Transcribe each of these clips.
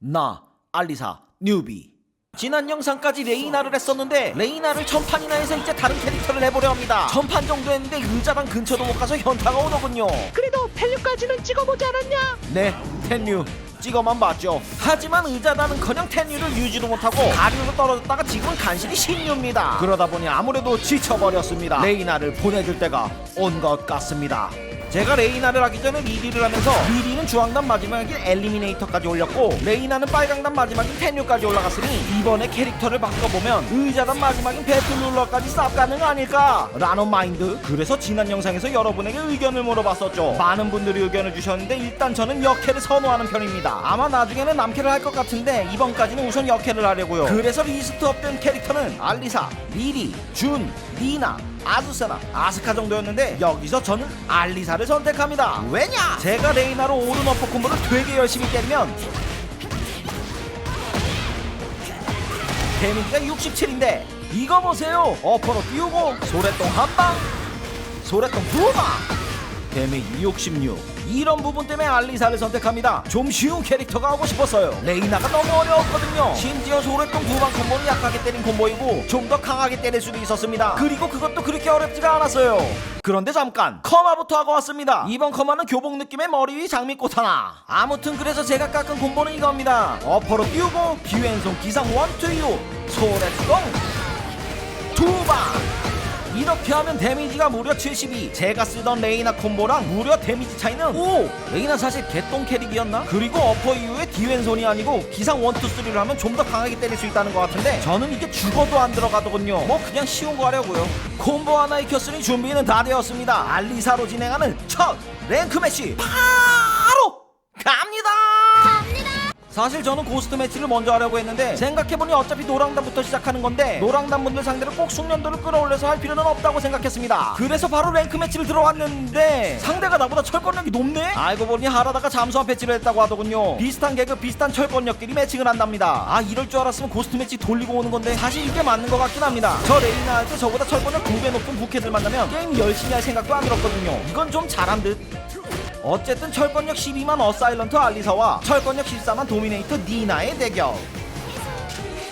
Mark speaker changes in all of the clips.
Speaker 1: 나 알리사 뉴비. 지난 영상까지 레이나를 했었는데 레이나를 천판이나 해서 이제 다른 캐릭터를 해보려 합니다. 천판 정도 했는데 의자랑 근처도 못 가서 현타가 오더군요.
Speaker 2: 그래도 펠류까지는 찍어보지 않았냐?
Speaker 1: 네 텐류. 찍어만 봤죠. 하지만 의자다는커녕 텐류를 유지도 못하고 가류로 떨어졌다가 지금은 간신히 신유입니다. 그러다 보니 아무래도 지쳐버렸습니다. 레이나를 보내줄 때가 온 것 같습니다 제가 레이나를 하기 전에 리리를 하면서 리리는 주황단 마지막인 엘리미네이터까지 올렸고 레이나는 빨강단 마지막인 텐류까지 올라갔으니 이번에 캐릭터를 바꿔보면 의자단 마지막인 배틀룰러까지 쌉 가능 아닐까? 라는 마인드. 그래서 지난 영상에서 여러분에게 의견을 물어봤었죠. 많은 분들이 의견을 주셨는데 일단 저는 역캐를 선호하는 편입니다. 아마 나중에는 남캐를 할 것 같은데 이번까지는 우선 역캐를 하려고요. 그래서 리스트 업된 캐릭터는 알리사, 리리, 준, 니나 아수세나, 아스카 정도였는데 여기서 저는 알리사를 선택합니다. 왜냐? 제가 레이나로 오른 어퍼 콤보를 되게 열심히 때리면 데미지가 67인데 이거 보세요. 어퍼로 띄우고 소래똥 한 방, 소래똥 두 방. 데미지 66 이런 부분 때문에 알리사를 선택합니다. 좀 쉬운 캐릭터가 하고 싶었어요. 레이나가 너무 어려웠거든요. 심지어 소래똥 두방 콤보는 약하게 때린 콤보이고 좀 더 강하게 때릴 수도 있었습니다. 그리고 그것도 그렇게 어렵지가 않았어요. 그런데 잠깐 커마부터 하고 왔습니다. 이번 커마는 교복 느낌의 머리 위 장미꽃 하나. 아무튼 그래서 제가 깎은 콤보는 이겁니다. 어퍼로 띄우고 기왼손 기상 원투유. 소래똥 두방 이렇게 하면 데미지가 무려 72 제가 쓰던 레이나 콤보랑 무려 데미지 차이는 5 레이나 사실 개똥 캐릭이었나? 그리고 어퍼 이후에 디왼손이 아니고 기상 1, 2, 3를 하면 좀 더 강하게 때릴 수 있다는 것 같은데 저는 이게 죽어도 안 들어가더군요. 뭐 그냥 쉬운 거 하려고요. 콤보 하나 익혔으니 준비는 다 되었습니다. 알리사로 진행하는 첫 랭크 매치! 갑니다 사실 저는 고스트 매치를 먼저 하려고 했는데 생각해보니 어차피 노랑단부터 시작하는 건데 노랑단 분들 상대로 꼭 숙련도를 끌어올려서 할 필요는 없다고 생각했습니다. 그래서 바로 랭크 매치를 들어왔는데 상대가 나보다 철권력이 높네? 알고 보니 하라다가 잠수함 패치를 했다고 하더군요. 비슷한 개그 비슷한 철권력끼리 매칭을 한답니다. 아 이럴 줄 알았으면 고스트 매치 돌리고 오는 건데 사실 이게 맞는 것 같긴 합니다. 저 레이나 할 때 저보다 철권력 2배 높은 부캐들 만나면 게임 열심히 할 생각도 안 들었거든요. 이건 좀 잘한 듯 어쨌든 철권력 12만 어사일런트 알리사와 철권력 14만 도미네이터 니나의 대결.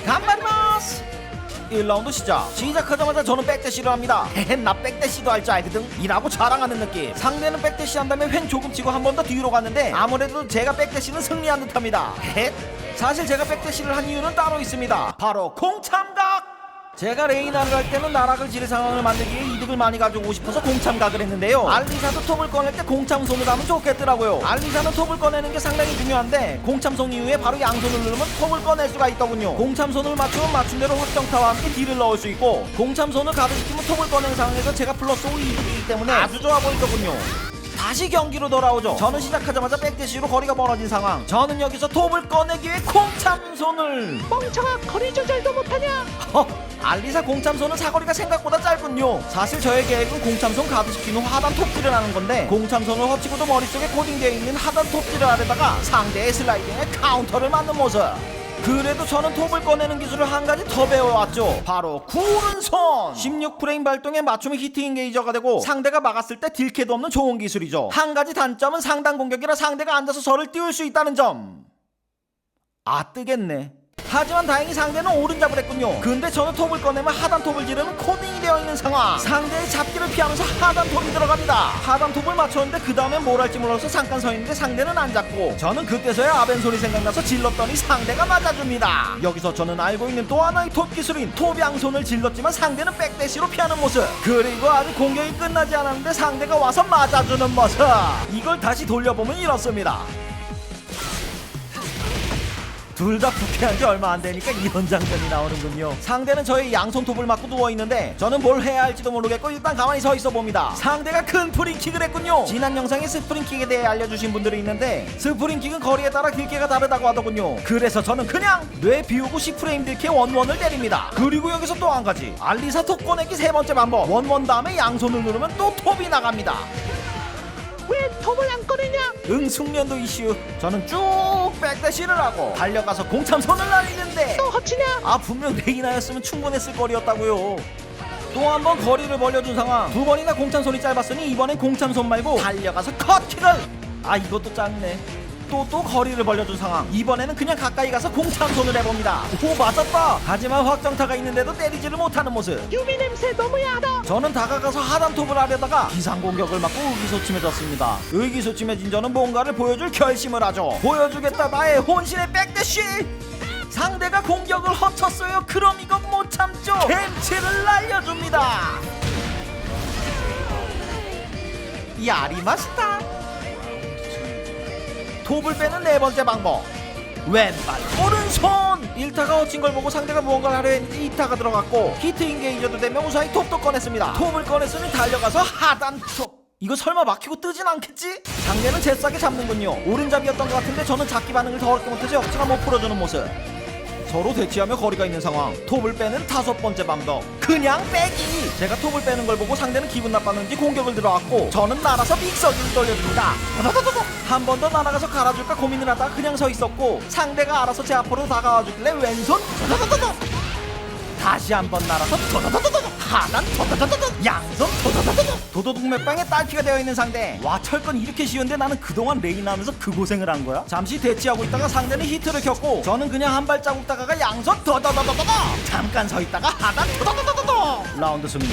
Speaker 1: 간발마스! 1라운드 시작. 시작하자마자 저는 백대시를 합니다. 헤헤 나 백대시도 할 줄 알거든 이라고 자랑하는 느낌. 상대는 백대시 한 다음에 횡 조금 치고 한 번 더 뒤로 갔는데 아무래도 제가 백대시는 승리한 듯합니다. 사실 제가 백대시를 한 이유는 따로 있습니다. 바로 공참각 제가 레이나를 할 때는 나락을 지를 상황을 만들기에 이득을 많이 가져오고 싶어서 공참각을 했는데요. 알리사도 톱을 꺼낼 때 공참 손을 하면 좋겠더라고요. 알리사는 톱을 꺼내는 게 상당히 중요한데 공참 손 이후에 바로 양손을 누르면 톱을 꺼낼 수가 있더군요. 공참 손을 맞추면 맞춘 대로 확정타와 함께 딜을 넣을 수 있고 공참 손을 가득시키면 톱을 꺼내는 상황에서 제가 플러스 5 이득이기 때문에 아주 좋아 보이더군요. 다시 경기로 돌아오죠. 저는 시작하자마자 백대시로 거리가 멀어진 상황. 저는 여기서 톱을 꺼내기 위해 공참손을
Speaker 2: 멍청아 거리 조절도 못하냐?
Speaker 1: 허, 알리사 공참손은 사거리가 생각보다 짧군요. 사실 저의 계획은 공참손 가드시킨 후 하단 톱질을 하는 건데 공참손을 허치고도 머릿속에 코딩되어 있는 하단 톱질을 하려다가 상대의 슬라이딩에 카운터를 맞는 모습. 그래도 저는 톱을 꺼내는 기술을 한 가지 더 배워왔죠. 바로 구른 손. 16프레임 발동에 맞춤이 히트 인게이저가 되고 상대가 막았을 때 딜캐도 없는 좋은 기술이죠. 한 가지 단점은 상단 공격이라 상대가 앉아서 저를 띄울 수 있다는 점. 아 뜨겠네. 하지만 다행히 상대는 오른잡을 했군요. 근데 저는 톱을 꺼내면 하단 톱을 지르는 코딩이 되어 있는 상황. 상대의 잡기를 피하면서 하단 톱이 들어갑니다. 하단 톱을 맞췄는데 그 다음에 뭘 할지 몰라서 잠깐 서 있는데 상대는 안 잡고 저는 그때서야 아벤 소리 생각나서 질렀더니 상대가 맞아줍니다. 여기서 저는 알고 있는 또 하나의 톱 기술인 톱 양손을 질렀지만 상대는 백대시로 피하는 모습. 그리고 아직 공격이 끝나지 않았는데 상대가 와서 맞아주는 모습. 이걸 다시 돌려보면 이렇습니다. 둘 다 부패한 지 얼마 안 되니까 이런 장면이 나오는군요. 상대는 저의 양손톱을 맞고 누워 있는데 저는 뭘 해야 할지도 모르겠고 일단 가만히 서 있어 봅니다. 상대가 큰 프링킥을 했군요. 지난 영상에 스프링킥에 대해 알려주신 분들이 있는데 스프링킥은 거리에 따라 길게가 다르다고 하더군요. 그래서 저는 그냥 뇌 비우고 10프레임 딜캐 원원을 때립니다. 그리고 여기서 또 한 가지 알리사 톱 꺼내기 세 번째 방법 원원 다음에 양손을 누르면 또 톱이 나갑니다.
Speaker 2: 왜 톱을 안 꺼내냐?
Speaker 1: 응숙련도 이슈. 저는 쭉 백대시를 하고 달려가서 공참손을 날리는데.
Speaker 2: 또 허치냐?
Speaker 1: 아 분명 레이나였으면 충분했을 거리였다고요. 또 한 번 거리를 벌려준 상황. 두 번이나 공참 손이 짧았으니 이번엔 공참 손 말고 달려가서 컷킥을. 아 이것도 짧네 또 또 거리를 벌려준 상황 이번에는 그냥 가까이 가서 공참손을 해봅니다 오 맞았다 하지만 확정타가 있는데도 때리지를 못하는 모습
Speaker 2: 유미 냄새 너무 야다
Speaker 1: 저는 다가가서 하단톱을 하려다가 기상 공격을 맞고 의기소침해졌습니다. 의기소침해진 저는 뭔가를 보여줄 결심을 하죠. 보여주겠다 나의 혼신의 백대쉬. 상대가 공격을 허쳤어요. 그럼 이건 못 참죠. 햄치를 날려줍니다. 야리마스타. 톱을 빼는 네 번째 방법. 왼발. 오른손! 1타가 헛친 걸 보고 상대가 무언가를 하려 했는지 2타가 들어갔고 히트 인게이저도 되면 무사히 톱도 꺼냈습니다. 톱을 꺼냈으니 달려가서 하단 톱. 이거 설마 막히고 뜨진 않겠지? 상대는 잽싸게 잡는군요. 오른잡이였던 것 같은데 저는 잡기 반응을 더 어렵게 못해서 역시나 못 풀어주는 모습 서로 대치하며 거리가 있는 상황. 톱을 빼는 다섯 번째 방법. 그냥 빼기. 제가 톱을 빼는 걸 보고 상대는 기분 나빴는지 공격을 들어왔고 저는 날아서 믹서기를 돌려줍니다. 한 번 더 날아가서 갈아줄까 고민을 하다가 그냥 서 있었고 상대가 알아서 제 앞으로 다가와 주길래? 왼손. 다시 한 번 날아서 하단 도도도도도 양손 도도도도도 도도둑 몇방에 딸피가 되어 있는 상대. 와 철건 이렇게 쉬운데 나는 그동안 레인 하면서 그 고생을 한 거야? 잠시 대치하고 있다가 상대는 히트를 켰고 저는 그냥 한 발자국 다가가 양손 도도도도도도 잠깐 서 있다가 하단 도도도도도 라운드 승리.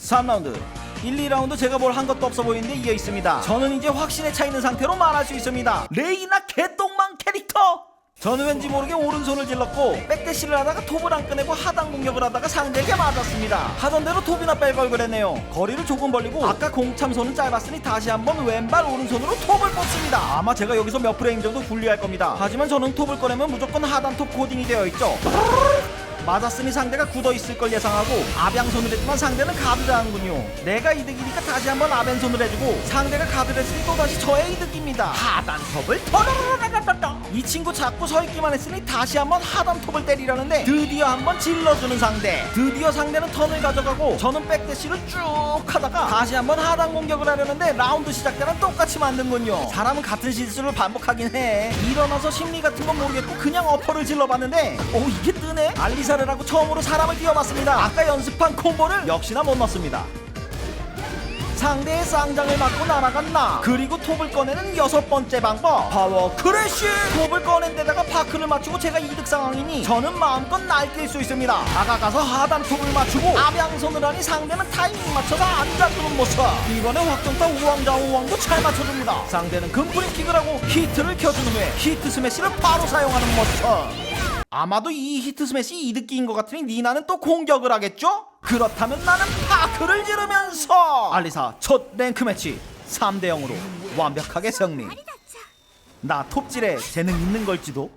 Speaker 1: 3라운드. 1, 2라운드 제가 뭘 한 것도 없어 보이는데 이어 있습니다. 저는 이제 확신에 차 있는 상태로 말할 수 있습니다. 레이나 개똥망 캐릭터 저는 왠지 모르게 오른손을 질렀고 백대시를 하다가 톱을 안 꺼내고 하단 공격을 하다가 상대에게 맞았습니다. 하던 대로 톱이나 뺄걸 그랬네요. 거리를 조금 벌리고 아까 공참손은 짧았으니 다시 한번 왼발 오른손으로 톱을 꽂습니다. 아마 제가 여기서 몇 프레임 정도 분리할 겁니다. 하지만 저는 톱을 꺼내면 무조건 하단 톱 코딩이 되어 있죠. 맞았으니 상대가 굳어 있을 걸 예상하고 아병손을 했지만 상대는 가드를 하는군요. 내가 이득이니까 다시 한번 아벤손을 해주고 상대가 가드를 했으니 또 다시 저의 이득입니다. 하단톱을 터르르르 르르르 이 친구 자꾸 서 있기만 했으니 다시 한번 하단 톱을 때리려는데 드디어 한번 질러주는 상대. 드디어 상대는 턴을 가져가고 저는 백대시를 쭉 하다가 다시 한번 하단 공격을 하려는데 라운드 시작 때랑 똑같이 만든군요. 사람은 같은 실수를 반복하긴 해. 일어나서 심리 같은 건 모르겠고 그냥 어퍼를 질러봤는데 오 이게 뜨네? 알리사를 하고 처음으로 사람을 띄워봤습니다. 아까 연습한 콤보를 역시나 못 넣습니다. 상대의 쌍장을 맞고 날아간 나? 그리고 톱을 꺼내는 여섯 번째 방법. 파워 크래쉬! 톱을 꺼낸 데다가 파크를 맞추고 제가 이득 상황이니 저는 마음껏 날뛸 수 있습니다. 다가가서 하단 톱을 맞추고 앞양손을 하니 상대는 타이밍 맞춰서 안 잡는 모습. 이번에 확정타 우왕좌 우왕도 잘 맞춰줍니다. 상대는 금프링킥을 하고 히트를 켜준 후에 히트 스매시를 바로 사용하는 모습 아마도 이 히트 스매시 이득기인 것 같으니 니나는 또 공격을 하겠죠? 그렇다면 나는 파크를 지르면서 알리사 첫 랭크 매치 3대 0으로 완벽하게 승리 나 톱질에 재능 있는 걸지도